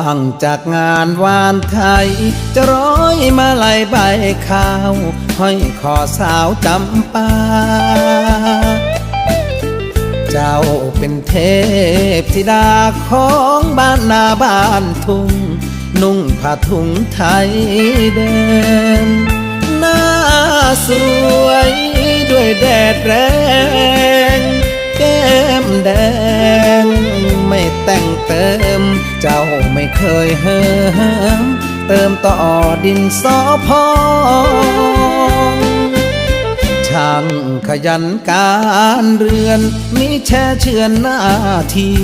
ว่างจากงานวานไทย จะร้อยมาลายใบข้าว ห้อยคอสาวจำปา เจ้าเป็นเทพธิดาของบ้านนาบ้านทุ่ง นุ่งผ้าถุงไทยแดงหน้าสวยด้วยแดดแรง แก้มแดง ไม่แต่งเติม เจ้าไม่เคยเหิมเติมต่อดินสอพองช่างขยันการเรือนมีแช่เชือนหน้าที่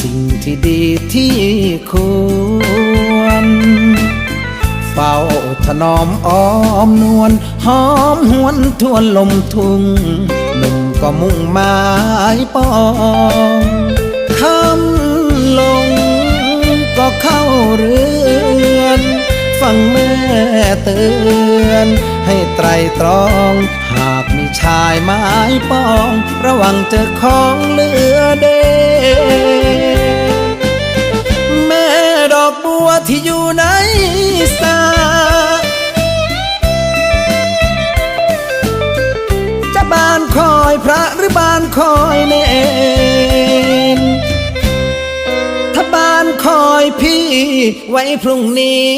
สิ่งที่ดีที่ควร เฝ้าถนอมอ้อมนวลหอมหวนทวนลมทุ่งหนุ่ม ก็มุ่งหมายปองคำลงก็เข้าเรือน ฟังแม่เตือน ให้ไตรตรอง หากมีชายไม้ปอง ระวังเจอของเหลือเดแม่ดอกบัวที่อยู่นส บ้านคอยพระหรือบ้านคอยเนนถ้าบ้านคอยพี่ ไว้พรุ่งนี้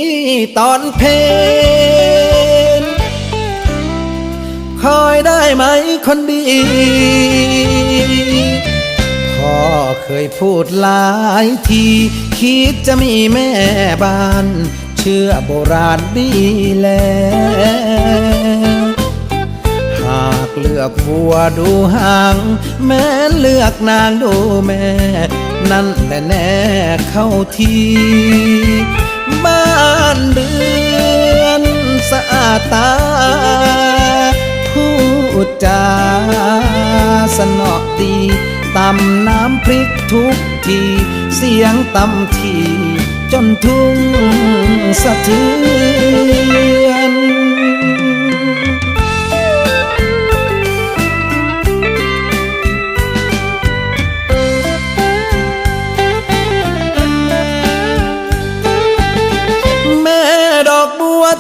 ตอนเพนคอยได้ไหมคนดี พ่อเคยพูดหลายที คิดจะมีแม่บ้าน เชื่อโบราณดีแล้ว อกวัวดูหาง แม้เลือกนางดูแม่ นั่นแหละแน่เข้าทีบ้านเรือนสะอาดตา พูดจาสนอดีตำน้ำพริกทุกที เสียงตำที จนทุ่งสะเทือน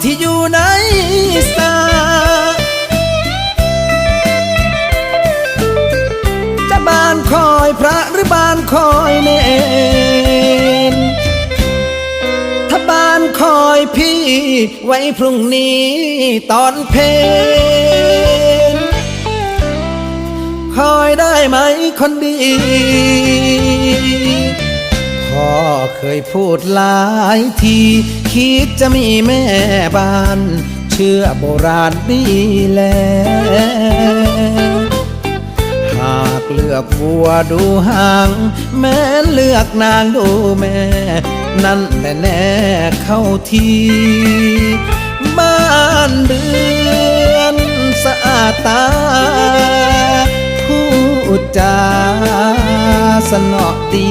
ที่อยู่ในสาจะบานคอยพระหรือบานคอยเนนถ้าบานคอยพี่ ไว้พรุ่งนี้ตอนเพนคอยได้ไหมคนดี พ่อเคยพูดหลายที คิดจะมีแม่บ้าน เชื่อโบราณดีแล หากเลือกวัวดูหาง แม้เลือกนางดูแม่ นั่นแหละแน่เข้าทีบ้านเรือนสะอาดตาพูดจาสนอดี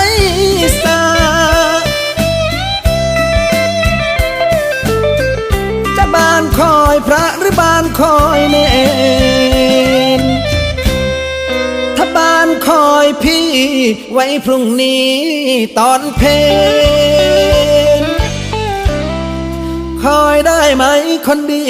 หรือบานคอยเนนถ้าบานคอยพี่ไว้พรุ่งนี้ตอนเพนคอยได้ไหมคนดี